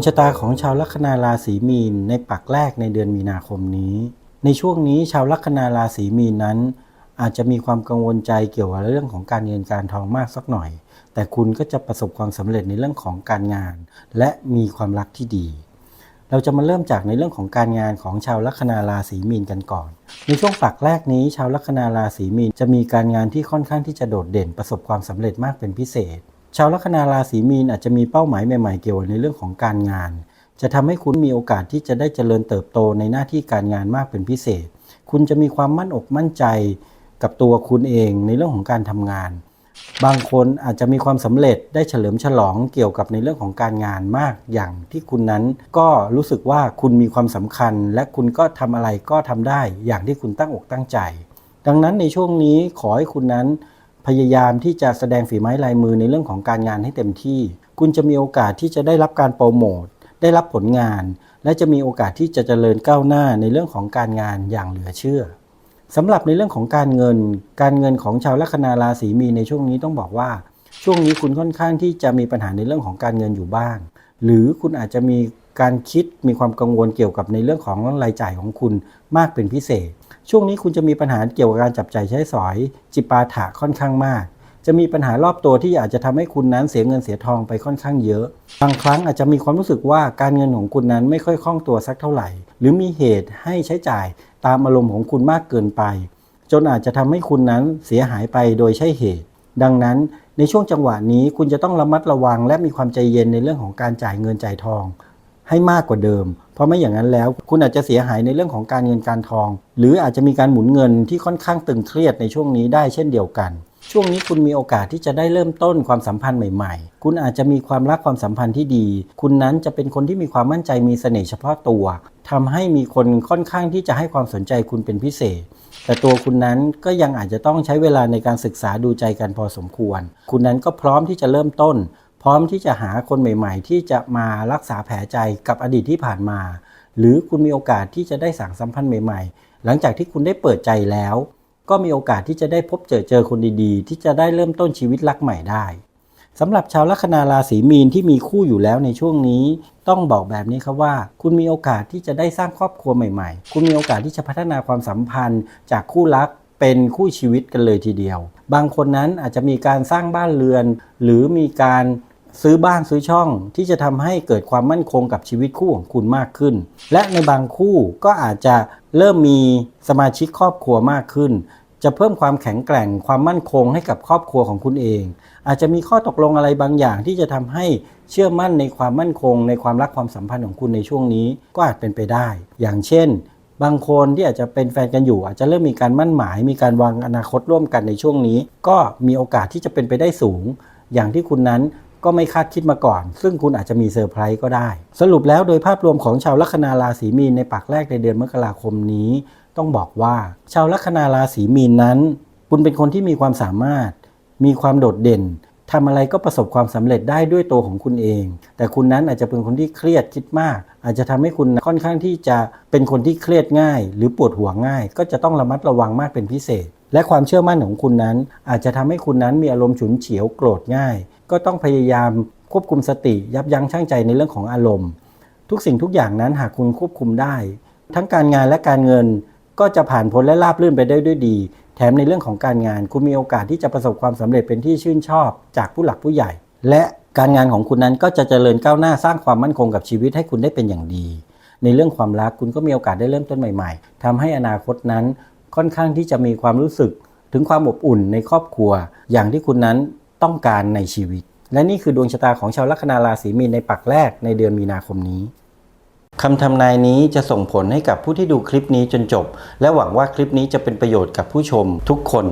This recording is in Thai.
ดวงชะตาของชาวลัคนาราศีมีนในปักแรกในเดือนมีนาคมนี้ ในช่วงนี้ชาวลัคนาราศีมีนนั้น อาจจะมีความกังวลใจเกี่ยวกับเรื่องของการเงินการทองมากสักหน่อย แต่คุณก็จะประสบความสำเร็จในเรื่องของการงาน และมีความรักที่ดีเราจะมาเริ่มจากในเรื่องของการงานของชาวลัคนาราศีมีนกันก่อน ในช่วงปักแรกนี้ ชาวลัคนาราศีมีนจะมีการงานที่ค่อนข้างที่จะโดดเด่นประสบความสำเร็จมากเป็นพิเศษ ชาวลัคนาราศีมีนอาจจะมีเป้าหมายใหม่ๆเกี่ยวในเรื่องของการงาน จะทำให้คุณมีโอกาสที่จะได้เจริญเติบโตในหน้าที่การงานมากเป็นพิเศษ คุณจะมีความมั่นอกมั่นใจกับตัวคุณเองในเรื่องของการทำงาน บางคนอาจจะมีความสำเร็จได้เฉลิมฉลองเกี่ยวกับในเรื่องของการงานมากอย่างที่คุณนั้นก็รู้สึกว่าคุณมีความสำคัญ และคุณก็ทำอะไรก็ทำได้อย่างที่คุณตั้งอกตั้งใจ ดังนั้นในช่วงนี้ขอให้คุณนั้น พยายามที่จะแสดงฝีไม้ลายมือในเรื่องของการงานให้เต็มที่ คุณจะมีโอกาสที่จะได้รับการโปรโมทได้รับผลงาน และจะมีโอกาสที่จะเจริญก้าวหน้าในเรื่องของการงานอย่างเหลือเชื่อสำหรับในเรื่องของการเงิน การเงินของชาวลัคนาราศีมีในช่วงนี้ต้องบอกว่า ช่วงนี้คุณค่อนข้างที่จะมีปัญหาในเรื่องของการเงินอยู่บ้าง หรือคุณอาจจะมี การคิดมีความกังวลเกี่ยวกับในเรื่องของรายจ่ายของคุณมากเป็นพิเศษ ช่วงนี้คุณจะมีปัญหาเกี่ยวกับการจับใจ่ายใช้สอย จิปาถะค่อนข้างมาก จะมีปัญหารอบตัวที่อาจจะทำให้คุณนั้นเสียเงินเสียทองไปค่อนข้างเยอะ บางครั้งอาจจะมีความรู้สึกว่าการเงินของคุณนั้นไม่ค่อยคล่องตัวสักเท่าไหร่ หรือมีเหตุให้ใช้จ่ายตามอารมณ์ของคุณมากเกินไป จนอาจจะทำให้คุณนั้นเสียหายไปโดยใช่เหตุ ดังนั้นในช่วงจังหวะนี้คุณจะต้องระมัดระวังและมีความใจเย็นในเรื่องของการจ่ายเงินจ่ายทอง ให้มากกว่าเดิม เพราะไม่อย่างนั้นแล้ว คุณอาจจะเสียหายในเรื่องของการเงินการทอง หรืออาจจะมีการหมุนเงินที่ค่อนข้างตึงเครียดในช่วงนี้ได้เช่นเดียวกัน ช่วงนี้คุณมีโอกาสที่จะได้เริ่มต้นความสัมพันธ์ใหม่ ๆ คุณอาจจะมีความรักความสัมพันธ์ที่ดี คุณนั้นจะเป็นคนที่มีความมั่นใจมีเสน่ห์เฉพาะตัวทำให้มีคนค่อนข้างที่จะให้ความสนใจคุณเป็นพิเศษแต่ตัวคุณนั้นก็ยังอาจจะต้องใช้เวลาในการศึกษาดูใจกันพอสมควร คุณนั้นก็พร้อมที่จะเริ่มต้น พร้อมที่จะหาคนใหม่ๆ ที่จะมารักษาแผลใจกับอดีตที่ผ่านมา หรือคุณมีโอกาสที่จะได้สั่งสัมพันธ์ใหม่ๆ หลังจากที่คุณได้เปิดใจแล้ว ก็มีโอกาสที่จะได้พบเจอเจอคนดีๆ ที่จะได้เริ่มต้นชีวิตรักใหม่ได้สำหรับชาวลัคนาราศีมีนที่มีคู่อยู่แล้วในช่วงนี้ ต้องบอกแบบนี้ครับว่า คุณมีโอกาสที่จะได้สร้างครอบครัวใหม่ๆ คุณมีโอกาสที่จะพัฒนาความสัมพันธ์จากคู่รักเป็นคู่ชีวิตกันเลยทีเดียว บางคนนั้นอาจจะมีการสร้างบ้านเรือน หรือมีการ ซื้อบ้านซื้อช่องที่จะทำให้เกิดความมั่นคงกับชีวิตคู่ของคุณมากขึ้น และในบางคู่ก็อาจจะเริ่มมีสมาชิกครอบครัวมากขึ้น จะเพิ่มความแข็งแกร่งความมั่นคงให้กับครอบครัวของคุณเอง อาจจะมีข้อตกลงอะไรบางอย่างที่จะทำให้เชื่อมั่นในความมั่นคง ในความรักความสัมพันธ์ของคุณในช่วงนี้ก็อาจเป็นไปได้ อย่างเช่น บางคนที่อาจจะเป็นแฟนกันอยู่ อาจจะเริ่มมีการมั่นหมาย มีการวางอนาคตร่วมกันในช่วงนี้ ก็มีโอกาสที่จะเป็นไปได้สูง อย่างที่คุณนั้น ก็ไม่คาดคิดมาก่อน ซึ่งคุณอาจจะมีเซอร์ไพรส์ก็ได้ สรุปแล้วโดยภาพรวมของชาวลัคนาราศีมีนในปักแรกในเดือนมกราคมนี้ ต้องบอกว่า ชาวลัคนาราศีมีนนั้น คุณเป็นคนที่มีความสามารถ มีความโดดเด่นทำอะไรก็ประสบความสำเร็จได้ด้วยตัวของคุณเอง แต่คุณนั้นอาจจะเป็นคนที่เครียดคิดมาก อาจจะทำให้คุณค่อนข้างที่จะเป็นคนที่เครียดง่าย หรือปวดหัวง่าย ก็จะต้องระมัดระวังมากเป็นพิเศษ และความเชื่อมั่นของคุณนั้น อาจจะทำให้คุณนั้นมีอารมณ์ฉุนเฉียวโกรธง่าย ก็ต้องพยายามควบคุมสติ ยับยั้งชั่งใจในเรื่องของอารมณ์ ทุกสิ่งทุกอย่างนั้นหากคุณควบคุมได้ ทั้งการงานและการเงินก็จะผ่านพ้นและราบรื่นไปได้ด้วยดี แถมในเรื่องของการงาน คุณมีโอกาสที่จะประสบความสำเร็จเป็นที่ชื่นชอบ จากผู้หลักผู้ใหญ่ และการงานของคุณนั้นก็จะเจริญก้าวหน้าสร้างความมั่นคงกับชีวิตให้คุณได้เป็นอย่างดี ในเรื่องความรักคุณก็มีโอกาสได้เริ่มต้นใหม่ ๆทำให้อนาคตนั้น ค่อนข้างที่จะมีความรู้สึกถึงความอบอุ่นในครอบครัว อย่างที่คุณนั้นต้องการในชีวิต และนี่คือดวงชะตาของชาวลัคนาราศีมีนในปักแรกในเดือนมีนาคมนี้คำทำนายนี้จะส่งผลให้กับผู้ที่ดูคลิปนี้จนจบ และหวังว่าคลิปนี้จะเป็นประโยชน์กับผู้ชมทุกคน